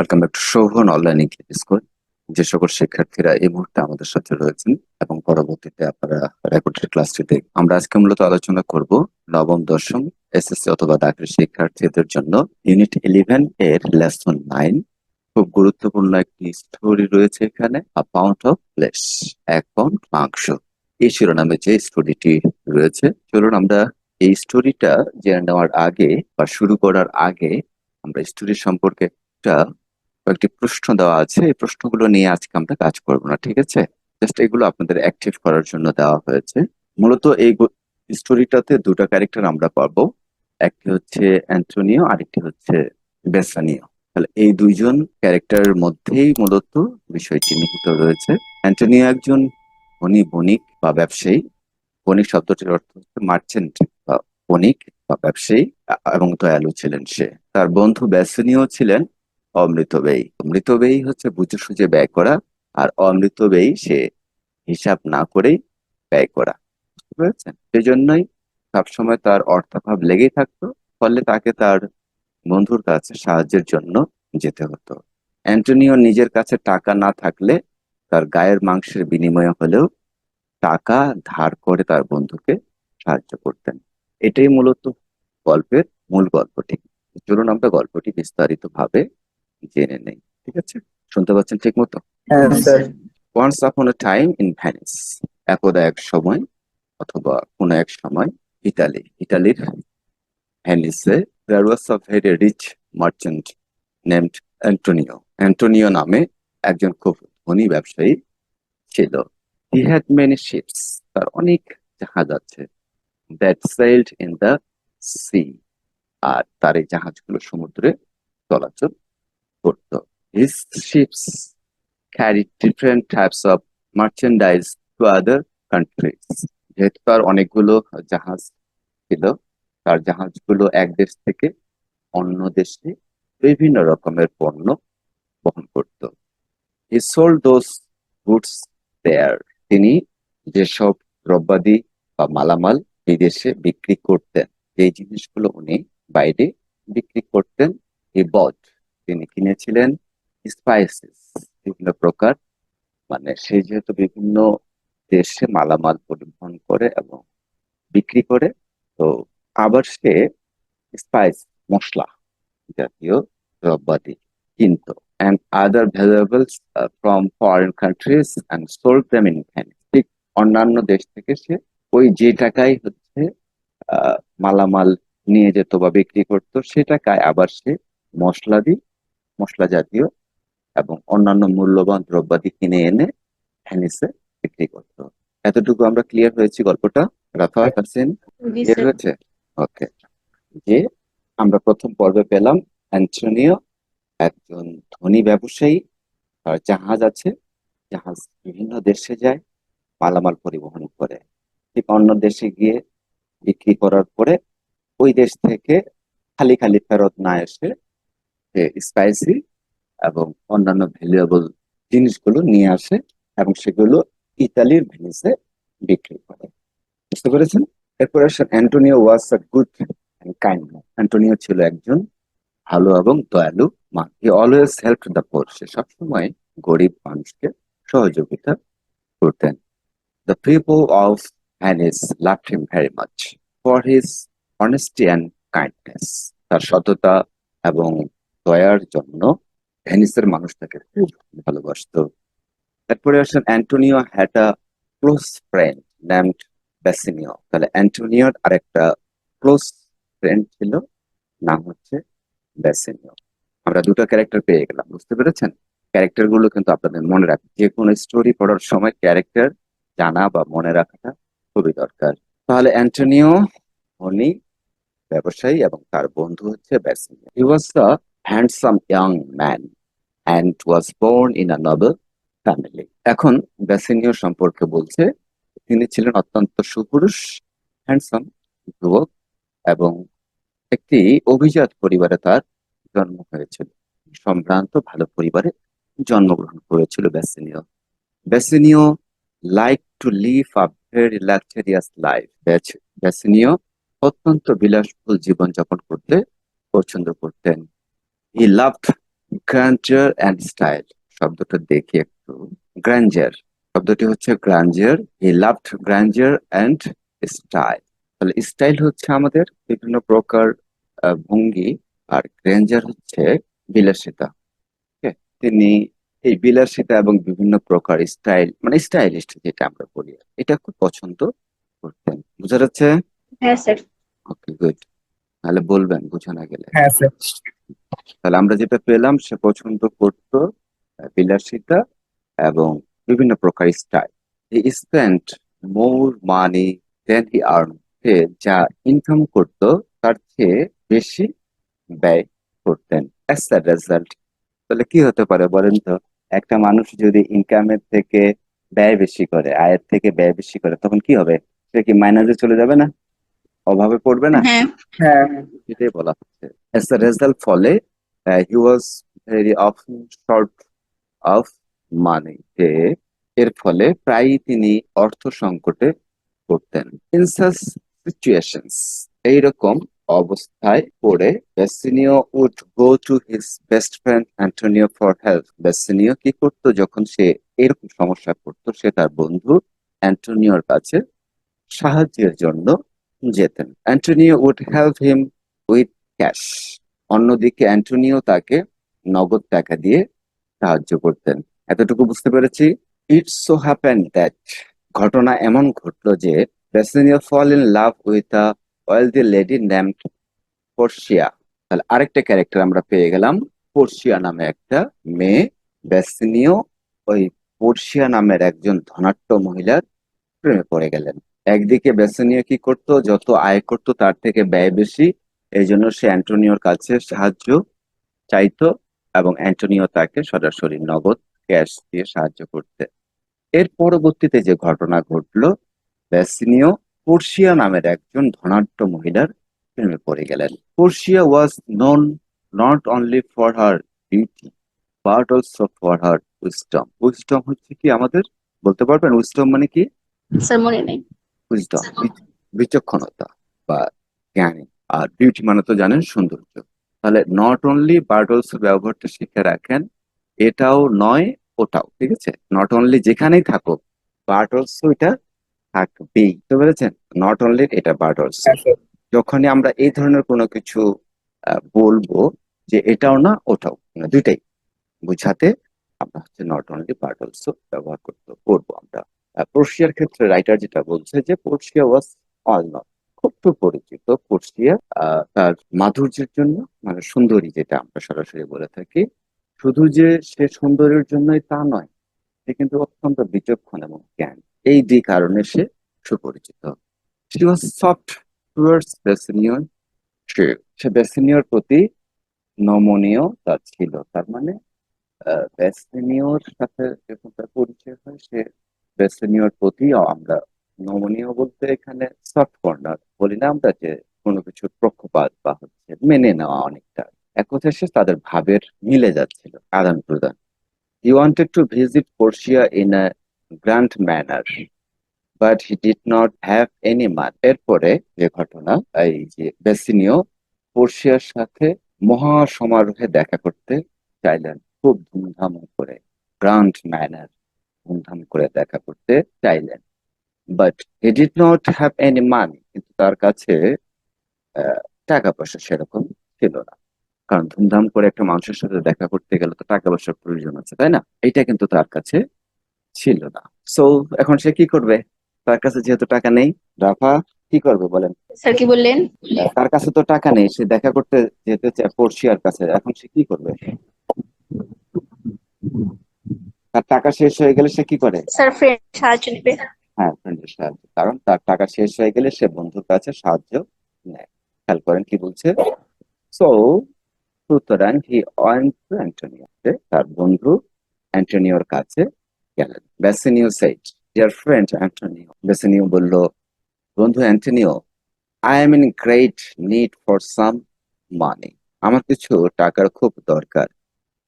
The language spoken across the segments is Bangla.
Welcome back to Shobhan online English school যে সকল শিক্ষার্থীরা এই মুহূর্তে আমাদের সাথে রয়েছেন এবং পরবর্তীতে আপনারা রেকর্ডেড ক্লাসটিতে আমরা আজকে মূলত আলোচনা করব নবম, দশম এসএসসি অথবা দাখিল শিক্ষার্থীদের জন্য ইউনিট ইলেভেন এর লেসন নাইন খুব গুরুত্বপূর্ণ একটি স্টোরি রয়েছে এখানে আ অফ ফ্লেশ এক পাউন্ড মাংস। এই শিরোনামে যে স্টোরিটি রয়েছে, চলুন আমরা এই স্টোরিটা জেনে নেওয়ার আগে বা শুরু করার আগে আমরা স্টোরি সম্পর্কে একটা কয়েকটি প্রশ্ন দেওয়া আছে। এই প্রশ্নগুলো নিয়ে আজকে আমরা কাজ করব না, ঠিক আছে? জাস্ট এগুলো আপনাদের অ্যাক্টিভ করার জন্য দেওয়া হয়েছে। মূলত এই স্টোরিটাতে দুটো ক্যারেক্টার আমরা পাবো। একটি হচ্ছে অ্যান্টোনিও আরেকটি হচ্ছে বেসানিও তাহলে এই দুইজন ক্যারেক্টারের মধ্যেই মূলত বিষয়টি নিহিত রয়েছে। অ্যান্টোনিও একজন ধনী বণিক বা ব্যবসায়ী। বণিক শব্দটির অর্থ হচ্ছে মার্চেন্ট বা বণিক বা ব্যবসায়ী এবং দয়ালু ছিলেন সে। তার বন্ধু বেসনীয় ছিলেন। অমৃতব্যয়ী মৃতব্যয়ী হচ্ছে বুঝে সুঝে ব্যয় করা আর অমৃতব্যয়ী সে হিসাব না করেই ব্যয় করা। বুঝতে পেরেছেন? সেজন্যই সবসময় তার অর্থাভাব লেগেই থাকতো, ফলে তাকে তার বন্ধুর কাছে সাহায্যের জন্য যেতে হতো। অ্যান্টনিও নিজের কাছে টাকা না থাকলে তার গায়ের মাংসের বিনিময়ে হলেও টাকা ধার করে তার বন্ধুকে সাহায্য করতেন। এটাই মূলত গল্পের মূল গল্পটি। চলুন আমরা গল্পটি বিস্তারিত ভাবে জেনে নেই। ঠিক আছে? শুনতে পাচ্ছেন ঠিক মতো? হ্যাঁ sir. Once upon A time in Venice একদা এক সময় অথবা কোনো এক সময় ইতালি। ইতালির ভ্যানিসে there was a very rich merchant named Antonio Antonio নামে একজন খুব ধনী ব্যবসায়ী ছিল। হি হ্যাড মেনি শিপস তার অনেক জাহাজ আছে। That sailed in the sea আর তার এই জাহাজগুলো সমুদ্রে চলাচল করতো। His ships carried different types of merchandise to other countries. যেহেতু তার অনেকগুলো জাহাজ ছিল, তার জাহাজগুলো এক দেশ থেকে অন্য দেশে বিভিন্ন রকমের পণ্য বহন করত। He sold those goods there তিনি যেসব দ্রব্যাদি বা মালামাল বিদেশে বিক্রি করতেন এই জিনিসগুলো উনি বাইরে বিক্রি করতেন হি বট তিনি কিনেছিলেন স্পাইসেস বিভিন্ন প্রকার মানে সে যেহেতু বিভিন্ন দেশে মালামাল পরিবহন করে এবং বিক্রি করে তো আবার সে স্পাইস মশলা জাতীয় দ্রব্যাদি কিনত and other valuables uh, from foreign countries and sold Venice. ঠিক অন্যান্য দেশ থেকে সে ওই যে টাকায় হচ্ছে আহ, মালামাল নিয়ে যেত বা বিক্রি করতো সে টাকায় আবার সে মশলা মশলাদি মশলা জাতীয় এবং অন্যান্য মূল্যবান দ্রব্যাদি কিনে এনে হ্যানিসে বিক্রি করতো এতটুকু আমরা ক্লিয়ার হয়েছি গল্পটা। রাফা হাসিন হয়েছে? ওকে যে আমরা প্রথম পর্বে পেলাম অ্যান্টনিও একজন ধনী ব্যবসায়ী। তার জাহাজ আছে। জাহাজ বিভিন্ন দেশে যায় মালামাল পরিবহন করে। ঠিক অন্য দেশে গিয়ে বিক্রি করার পরে ওই দেশ থেকে খালি খালি ফেরত না এসে স্পাইসি এবং অন্যান্য ভ্যালুয়েবল জিনিসগুলো নিয়ে আসে এবং সেগুলো ইতালির ভেনিসে বিক্রি করে। বুঝতে পেরেছেন? এরপরে আসেন Antonio was a good and kind Antonio ছিল একজন ভালো এবং দয়ালু মান he always help the poor সে সবসময় গরিব মানুষকে সহযোগিতা করতেন। The people of Venice love him very much for his honesty and kindness তার সততা এবং দয়ার জন্য ভেনিসের মানুষ তাকে খুব ভালোবাসতো। তারপরে আসেন Antonio had a close friend named Bassanio তাহলে অ্যান্টোনিওর আরেকটা ক্লোজ ফ্রেন্ড ছিল, নাম হচ্ছে বেসিনিও আমরা দুটো ক্যারেক্টার পেয়ে গেলাম, বুঝতে পেরেছেন? ক্যারেক্টারগুলো কিন্তু আপনাদের মনে রাখবেন যে কোনো স্টোরি পড়ার সময় ক্যারেক্টার জানা বা মনে রাখাটা খুবই দরকার। তাহলে অ্যান্টোনিও ধনী ব্যবসায়ী এবং তার বন্ধু হচ্ছে Bassanio he was a handsome young man and was born in a noble family এখন বেসিনিও সম্পর্কে বলছে, তিনি ছিলেন অত্যন্ত সুপুরুষ হ্যান্ডসাম যুবক এবং একটি অভিজাত পরিবারে তার জন্ম হয়েছিল। সম্ভ্রান্ত ভালো পরিবারে জন্মগ্রহণ করেছিল Bassanio Bassanio like to live a very luxurious life Bassanio অত্যন্ত বিলাসবহুল জীবনযাপন করতে পছন্দ করতেন। He loved grandeur and style শব্দটা দেখি একটু গ্র্যান্ডার শব্দটি হচ্ছে grandeur he loved grandeur and style তাহলে স্টাইল হচ্ছে আমাদের বিভিন্ন প্রকার আহ, ভঙ্গি আর গ্র্যান্ডার হচ্ছে বিলাসিতা। Okay? তিনি এই বিলাসিতা এবং বিভিন্ন প্রকার স্টাইল মানে স্টাইলিস্ট যেটা আমরা বলি এটা খুব পছন্দ করতেন। বোঝা যাচ্ছে? হ্যাঁ স্যার। ওকে গুড তাহলে বলবেন বোঝা না গেলে। হ্যাঁ স্যার। তাহলে আমরা যেটা পেলাম সে পছন্দ করত বিলাসিতা এবং বিভিন্ন প্রকার style he spent more money than he earn সে যা ইনকাম করত, তার চেয়ে বেশি ব্যয় করতেন। অ্যাজ রেজাল্ট তাহলে কি হতে পারে বলেন তো? একটা মানুষ যদি ইনকামের থেকে ব্যয় বেশি করে, আয়ের থেকে ব্যয় বেশি করে, তখন কি হবে? সে কি মাইনাসে চলে যাবে না? অভাবে পড়বে না? হ্যাঁ। হ্যাঁ। এটাই বলা হচ্ছে। অ্যাজ দ্য রেজাল্ট ফলে he was very often short of money যে এর ফলে প্রায়ই তিনি অর্থ সংকটে পড়তেন। ইন সাচ সিচুয়েশনস এইরকম অবস্থায় পড়ে Bassanio would go to his best friend Antonio for help Bassanio কি করতো? যখন সে এরকম সমস্যা পড়তো সে তার বন্ধু অ্যান্টোনিওর কাছে সাহায্যের জন্য যেতেন। Antonio would help him with cash. অন্যদিকে অ্যান্টোনিও তাকে নগদ টাকা দিয়ে সাহায্য করতেন। এতটুকু বুঝতে পেরেছি? ইটস সো হ্যাপেন দ্যাট ঘটনা এমন ঘটলো যে Bassanio fell in love with a wealthy lady named Portia তাহলে আরেকটা ক্যারেক্টার আমরা পেয়ে গেলাম পর্শিয়া নামে একটা মেয়ে। বেসিনিও ওই পর্শিয়া নামের একজন ধনাট্য মহিলার প্রেমে পড়ে গেলেন। একদিকে বেসিনিও কি করতো, যত আয় করতো তার থেকে ব্যয় বেশি। এই জন্য সে অ্যান্টোনিওর কাছে সাহায্য চাইতো এবং অ্যান্টোনিও তাকে সরাসরি নগদ ক্যাশ দিয়ে সাহায্য করতে। এর পরবর্তীতে যে ঘটনা ঘটলো, বেসিনিও পর্শিয়া নামের একজন ধনাঢ্য মহিলার প্রেমে পড়ে গেলেন। Portia was known not only for her beauty but also for her wisdom wisdom হচ্ছে কি আমাদের? বলতে পারবেন? উইস্টম মানে কি? স্যার মনে নেই। উইজডম বিচক্ষণতা বা জ্ঞানী। আর বিউটি মানে তো জানেন সৌন্দর্য। তাহলে নট অনলি বাট অলসো ব্যবহারটা শিখে রাখেন এটাও নয় ওটাও ঠিক আছে? নট অনলি যেখানেই থাকুক বাট অলসো এটা থাকবেই বুঝতে পেরেছেন? নট অনলি এটা বাট অলসো হ্যাঁ যখনই আমরা এই ধরনের কোনো কিছু বলব যে এটাও না ওটাও দুইটাই। বুঝাতে আমরা হচ্ছে নট অনলি বাট অলসো ব্যবহার করতে করব আমরা। আহ, পর্শিয়ার ক্ষেত্রে রাইটার যেটা বলছে যে পর্শিয়া ওয়াজ অল নট খুব সুপরিচিত পর্শিয়া আহ, তার মাধুর্যের জন্য মানে সুন্দরী যেটা আমরা সরাসরি বলে থাকি। শুধু যে সে সুন্দরের জন্যই তা নয় সে কিন্তু অত্যন্ত বিচক্ষণ এবং জ্ঞান। এই দুই কারণে সে সুপরিচিত। She was soft towards Bassanio সে বেসিনিয়র প্রতি নমনীয় তার ছিল। তার মানে বেসিনিয়র সাথে যখন তার পরিচয় হয় সে বেসিনিয়র প্রতি আমরা নমনীয় বলতে এখানে সফট কর্নার বলি না আমরা যে কোনো কিছুর পক্ষপাত বা হচ্ছে মেনে নেওয়া অনেকটা। এক সে তাদের ভাবের মিলে যাচ্ছিল, আদান প্রদান। He wanted to visit Portia in a grand manner but he did not have any money এরপরে যে ঘটনা, এই যে বেসিনিও পর্শিয়ার সাথে মহা সমারোহে দেখা করতে চাইলেন, খুব ধুমধাম করে গ্র্যান্ড ম্যানার ধুমধাম করে দেখা করতে চাইলেন। But he did not have any money কিন্তু তার কাছে টাকা পয়সা সেরকম ছিল না। কারণ ধুমধাম করে একটা মানুষের সাথে দেখা করতে গেলে তো টাকা পয়সার প্রয়োজন আছে তাই না? এটা কিন্তু তার কাছে ছিল না। সো এখন সে কি করবে? তার কাছে যেহেতু টাকা নেই রাফা কি করবে বলেন? স্যার কি বললেন? তার কাছে তো টাকা নেই সে দেখা করতে যেতে চায় পড়শিয়ার কাছে। এখন সে কি করবে? তার টাকা শেষ হয়ে গেলে সে কি করে? স্যার ফ্রেন্ড সাহায্য নেবে। হ্যাঁ ফ্রেন্ডের সাহায্য। কারণ তার টাকা শেষ হয়ে গেলে সে বন্ধুর কাছে সাহায্য নেয়। খেয়াল করেন কি বলছে? সো সুতরাং হি ওয়েন্ট টু অ্যান্টোনিও তার বন্ধু অ্যান্টোনিওর কাছে গেলেন। Bassanio said dear friend Antonio Bassanio বলল বন্ধু Antonio I am in great need for some money আমার কিছু টাকার খুব দরকার।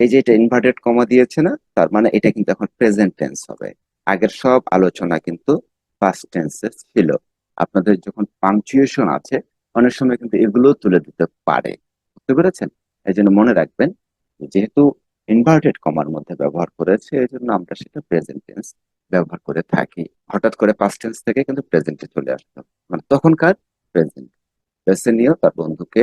এই যে এটা ইনভার্টেড কমা দিয়েছে না, তার মানে এটা কিন্তু এখন প্রেজেন্ট টেন্স হবে। আগের সব আলোচনা কিন্তু পাস্ট টেন্সে ছিল। আপনাদের যখন পাংচুয়েশন আছে, অনেক সময় কিন্তু এগুলো তুলে দিতে পারে। বুঝতে পেরেছেন? এই জন্য মনে রাখবেন, যেহেতু ইনভার্টেড কমার মধ্যে ব্যবহার করেছে, এই জন্য আমরা সেটা প্রেজেন্ট টেন্স ব্যবহার করে থাকি। হঠাৎ করে পাস্ট টেন্স থেকে কিন্তু প্রেজেন্টে চলে আসতো মানে তখনকার প্রেজেন্ট বেসেনিও তার বন্ধুকে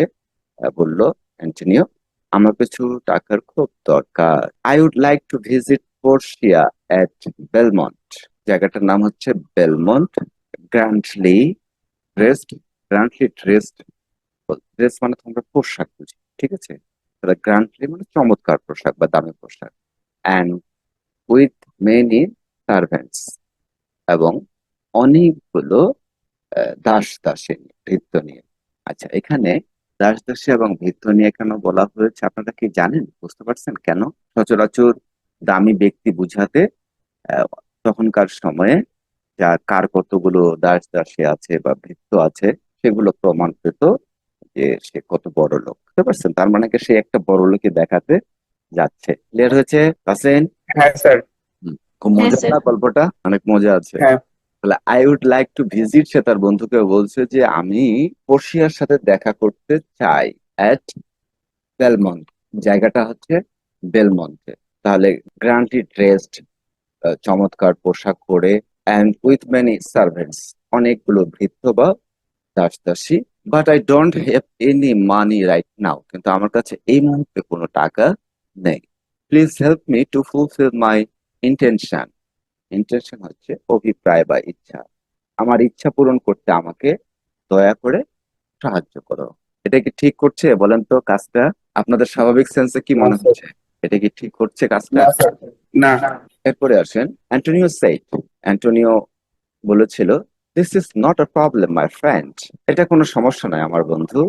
বলল, অ্যান্টনিও আমার কিছু টাকার খুব দরকার। I would like to visit Portia at Belmont জায়গাটার নাম হচ্ছে Belmont grandly dressed grandly dressed dress মানে তোমরা পোশাক বুঝি, ঠিক আছে? গ্র্যান্ডলি মানে চমৎকার পোশাক বা দামি পোশাক। অ্যান্ড উইথ মেনি সার্ভেন্টস এবং অনেকগুলো দাস দাসিনী, ভৃত্য নিয়ে। আচ্ছা এখানে দাস দাসী এবং ভৃত্য নিয়ে কেন বলা হয়েছে? আপনারা কি জানেন? বুঝতে পারছেন কেন? সচরাচর দামি ব্যক্তি বুঝাতে আহ, তখনকার সময়ে যার কার কতগুলো দাস দাসী আছে বা ভৃত্য আছে সেগুলো প্রমাণ পেত যে সে কত বড় লোক। বুঝতে পারছেন? তার মানে কি সে একটা বড় লোকই দেখাতে যাচ্ছে। ক্লিয়ার হয়েছে? হ্যাঁ স্যার। খুব হ্যাঁ, মজা গল্পটা? অনেক মজা আছে। হ্যাঁ। তাহলে I would like to visit সে তার বন্ধুকে বলছে যে আমি পর্ষিয়ার সাথে দেখা করতে চাই অ্যাট বেলমন্ট জায়গাটা হচ্ছে বেলমন্টে তাহলে গ্রান্টি ড্রেসড চমৎকার পোশাক পরে অ্যান্ড উইথ মেনি সার্ভেন্টস অনেকগুলো ভৃত্য বা দাস দাসী but I don't have any money right now কিন্তু আমার কাছে এই মুহূর্তে কোনো টাকা নেই। Please help me to fulfil my intention intention হচ্ছে অভিপ্রায় বা ইচ্ছা। আমার ইচ্ছা পূরণ করতে আমাকে দয়া করে সাহায্য করো। এটা কি ঠিক করছে? বলেন তো কাজটা। আপনাদের স্বাভাবিক সেন্সে কি মনে হচ্ছে? এটা কি ঠিক করছে কাজটা? না এরপরে আসেন। অ্যান্টোনিও সেইট অ্যান্টোনিও বলেছিল this is not a problem my friend এটা কোনো সমস্যা নয় আমার বন্ধু।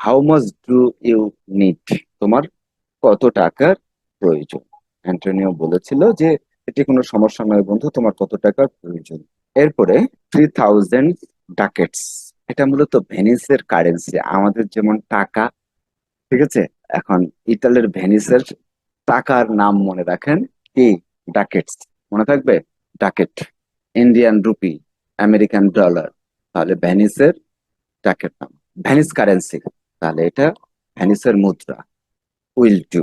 How much do you need তোমার কত টাকার প্রয়োজন? অ্যান্টোনিও বলেছিল যে এটি কোনো সমস্যা নয় বন্ধু, তোমার কত টাকার প্রয়োজন। এরপরে থ্রি থাউজেন্ড ডাকেটস এটা মূলত ভেনিসের কারেন্সি আমাদের যেমন টাকা, ঠিক আছে? এখন ইতালির ভেনিসের টাকার নাম মনে রাখেন কি? ডাকেটস মনে থাকবে? Ducat Indian rupee American dollar তাহলে ভেনিসের ডাকেট নাম। ভেনিস কারেন্সি তাহলে এটা ভেনিসের মুদ্রা। উইল ডু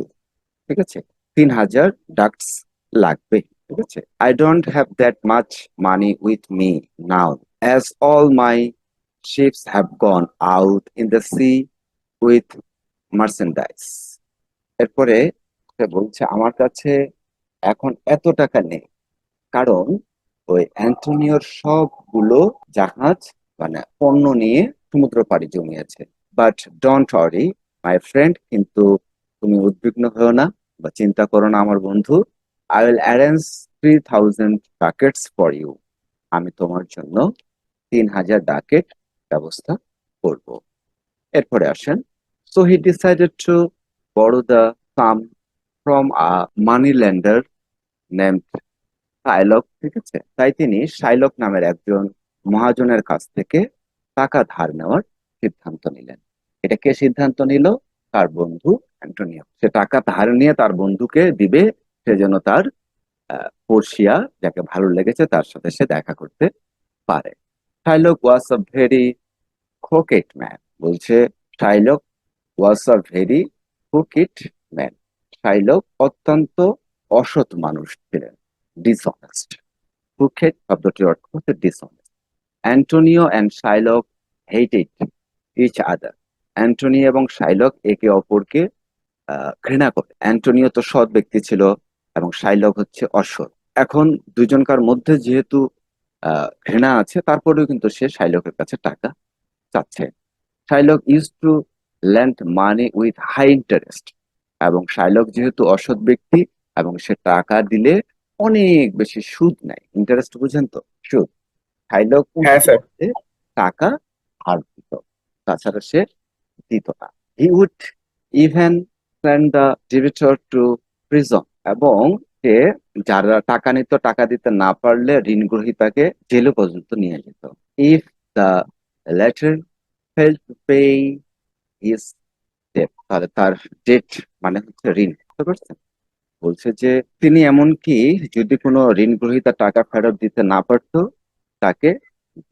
ঠিক আছে? তিন হাজার ডাকস লাগবে। ঠিক আছে? I don't have that much money with me now as all my ships have gone out in the sea with merchandise এরপরে বলছে, আমার কাছে এখন এত টাকা নেই। কারণ ওই অ্যান্টোনিওর সবগুলো জাহাজ মানে পণ্য নিয়ে সমুদ্র পাড়ি জমিয়েছে। But don't worry my friend কিন্তু তুমি উদ্বিগ্ন হও না বা চিন্তা করো না, আমার বন্ধু। I will arrange three thousand ducats for you আমি তোমার জন্য তিন হাজার ডাকেট ব্যবস্থা করব। এরপরে আসেন। So he decided to borrow the sum from a money lender named Shylock ঠিক আছে? তাই তিনি শাইলক নামের একজন মহাজনের কাছ থেকে টাকা ধার নেওয়ার সিদ্ধান্ত নিলেন। এটা কে সিদ্ধান্ত নিল? তার বন্ধু অ্যান্টোনিও। সে টাকা ধার নিয়ে তার বন্ধুকে দিবে সেজন্য তার আহ, পর্ষিয়া যাকে ভালো লেগেছে তার সাথে সে দেখা করতে পারে। Shylock was a very crooked man বলছে Shylock was a very crooked man Shylock অত্যন্ত অসৎ মানুষ ছিলেন ডিসঅনেস্ট খুকেট শব্দটির অর্থ হচ্ছে dishonest Antonio and Shylock hated each other Antonio এবং শাইলক একে অপরকে ঘৃণা করে। অ্যান্টোনিও তো সৎ ব্যক্তি ছিল এবং শাইলক হচ্ছে অসৎ এখন দুজনকার মধ্যে যেহেতু আহ, ঘৃণা আছে তারপরেও কিন্তু সে শাইলকের কাছে টাকা চাচ্ছে। Shylock use to lend money with high interest এবং শাইলক যেহেতু অসৎ ব্যক্তি এবং সে টাকা দিলে অনেক বেশি সুদ নেয়। ইন্টারেস্ট বুঝেন তো? সুদ। শাইলক হ্যাঁ টাকা ধার দিত তাছাড়া সে দিত না। He would even send the debtor to prison এবং সে যারা টাকা নিত, টাকা দিতে না পারলে ঋণ গ্রহীতাকে জেলে পর্যন্ত নিয়ে যেত। If the latter fail to pay his তাহলে তার ডেট মানে হচ্ছে ঋণ, বুঝতে পারছেন? বলছে যে তিনি এমনকি যদি কোনো ঋণ গ্রহীতা টাকা ফেরত দিতে না পারতো, তাকে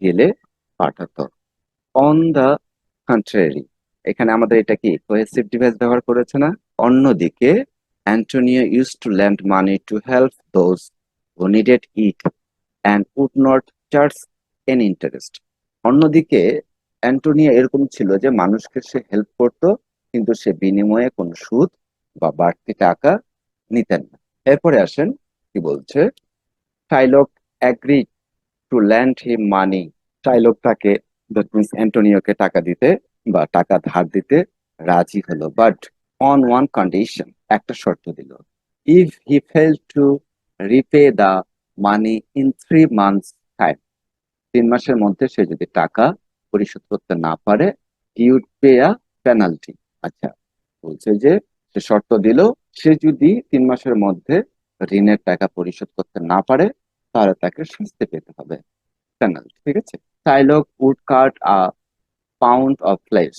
জেলে পাঠাতো। অন দ্য কন্ট্রারি এখানে আমাদের এটা কি কোহেসিভ ডিভাইস ব্যবহার করেছে না? অন্যদিকে Antonio used to lend money to help those who needed it and would not charge any interest. অন্যদিকে অ্যান্টোনিও এরকম ছিল যে মানুষকে সে হেল্প করত, কিন্তু সে বিনিময়ে কোনো সুদ বা বাড়তি টাকা নিতেন না। এরপরে আসেন, কি বলছে? Shylock agree to lend him money Shylock তাকে দ্যাট মিনস অ্যান্টোনিওকে টাকা দিতে বা টাকা ধার দিতে রাজি হলো। বাট অন ওয়ান কন্ডিশন একটা শর্ত দিল। If he fail to repay the money in three months time তিন মাসের মধ্যে সে যদি টাকা পরিশোধ করতে না পারে ইউড পে আ পেনাল্টি আচ্ছা বলছে যে সে শর্ত দিল, সে যদি তিন মাসের মধ্যে ঋণের টাকা পরিশোধ করতে না পারে, তাহলে তাকে শাস্তি পেতে হবে। পেনাল্টি ঠিক আছে? Shylock would cut a pound of flesh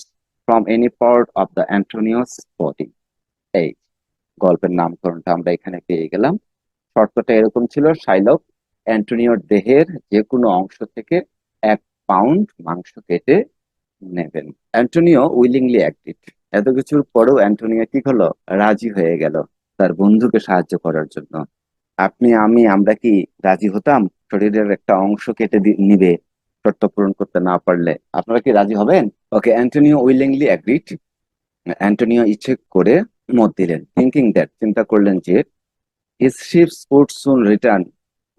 from any part of the Antonio's body এই গল্পের নামকরণটা আমরা এখানে পেয়ে গেলাম। শর্তটা এরকম ছিল শাইলক অ্যান্টোনিওর দেহের যে কোনো অংশ থেকে এক পাউন্ড মাংস কেটে নেবেন। অ্যান্টোনিও উইলিংলি অ্যাক্টিভ এত কিছুর পরেও অ্যান্টোনিও কি হলো রাজি হয়ে গেল তার বন্ধুকে সাহায্য করার জন্য। আপনি, আমি, আমরা কি রাজি হতাম? শরীরের একটা অংশ কেটে নিবে। শর্ত পূরণ করতে না পারলে আপনারা কি রাজি হবেন? Okay Antonio willingly agreed Antonio ইচ্ছে করে মত দিলেন থিঙ্কিং দ্যাট চিন্তা করলেন যে, his ships would soon return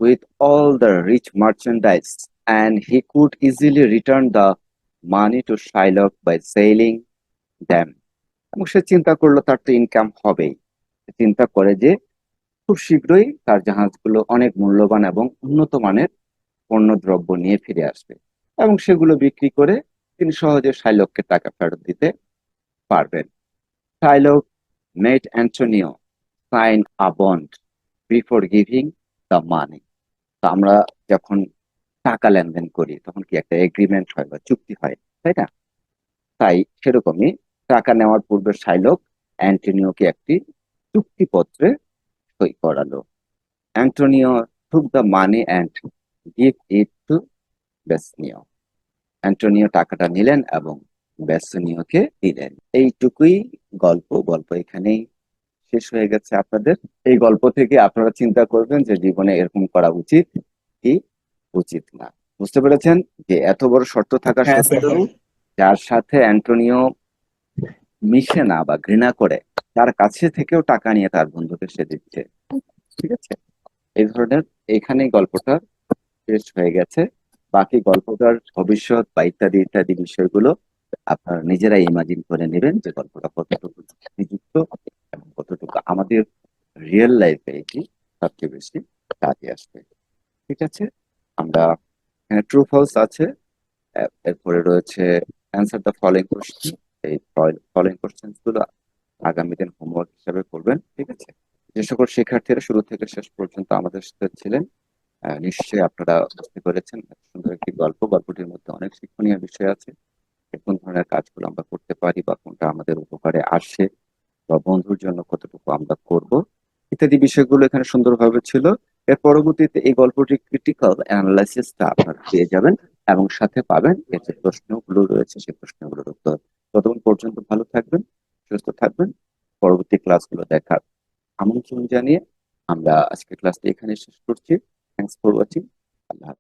with all the rich merchandise and he could easily return the money to Shylock by sailing them. এবং সে চিন্তা করল, তার তো ইনকাম হবেই। চিন্তা করে যে, খুব শীঘ্রই তার জাহাজগুলো অনেক মূল্যবান এবং উন্নত মানের পণ্য দ্রব্য নিয়ে ফিরে আসবে। এবং সেগুলো বিক্রি করে তিনি সহজে শাইলককে টাকা ফেরত দিতে পারবেন। Shylock made Antonio, sign a bond, before giving the money. তো আমরা যখন টাকা লেনদেন করি, তখন কি একটা এগ্রিমেন্ট হয় বা চুক্তি হয়, তাই না? তাই সেরকমই টাকা নেওয়ার পূর্বে শাইলক অ্যান্টোনিওকে একটি চুক্তিপত্রে সই করালো। Antonio took the money and give it to Bassanio Antonio টাকাটা নিলেন এবং বেসনিওকে দিলেন। এইটুকুই গল্প। গল্প এখানেই শেষ হয়ে গেছে আপনাদের। এই গল্প থেকে আপনারা চিন্তা করবেন যে জীবনে এরকম করা উচিত কি উচিত না। বুঝতে পেরেছেন যে এত বড় শর্ত থাকা হ্যাঁ, সত্ত্বেও যার সাথে অ্যান্টোনিও মিশে না বা ঘৃণা করে তার কাছে থেকেও টাকা নিয়ে তার বন্ধুকে সে দিচ্ছে। ঠিক আছে? এই ধরনের এখানেই গল্পটা শেষ হয়ে গেছে। বাকি গল্পটার ভবিষ্যৎ বা ইত্যাদি ইত্যাদি বিষয়গুলো আপনারা নিজেরাই ইমাজিন করে নেবেন যে গল্পটা কতটুকু যুক্তিযুক্ত এবং কতটুকু আমাদের রিয়েল লাইফে এটি সবচেয়ে বেশি কাজে আসবে। ঠিক আছে? আমরা এখানে ট্রু ফলস আছে। এরপরে রয়েছে অ্যান্সার দ্য ফলোইং কোশ্চেন এই ফলোইং কোশ্চেনগুলো আগামী দিন হোমওয়ার্ক হিসাবে করবেন। ঠিক আছে? যে সকল শিক্ষার্থীরা শুরু থেকে শেষ পর্যন্ত আমাদের সাথে ছিলেন নিশ্চয়ই আপনারা বুঝতে পেরেছেন। সুন্দর একটি গল্প। গল্পটির মধ্যে অনেক শিক্ষণীয় বিষয় আছে। কোন ধরনের কাজগুলো আমরা করতে পারি বা কোনটা আমাদের উপকারে আসে বা বন্ধুর জন্য কতটুকু আমরা করব, ইত্যাদি বিষয়গুলো এখানে সুন্দরভাবে ছিল। এর পরবর্তীতে এই গল্পটির ক্রিটিক্যাল অ্যানালাইসিসটা আপনারা পেয়ে যাবেন এবং সাথে পাবেন এর যে প্রশ্নগুলো রয়েছে, সেই প্রশ্নগুলোর উত্তর। ততক্ষণ পর্যন্ত ভালো থাকবেন, সুস্থ থাকবেন। পরবর্তী ক্লাসগুলো দেখার আমন্ত্রণ জানিয়ে আমরা আজকে ক্লাসটি এখানে শেষ করছি। Thanks for watching. Allah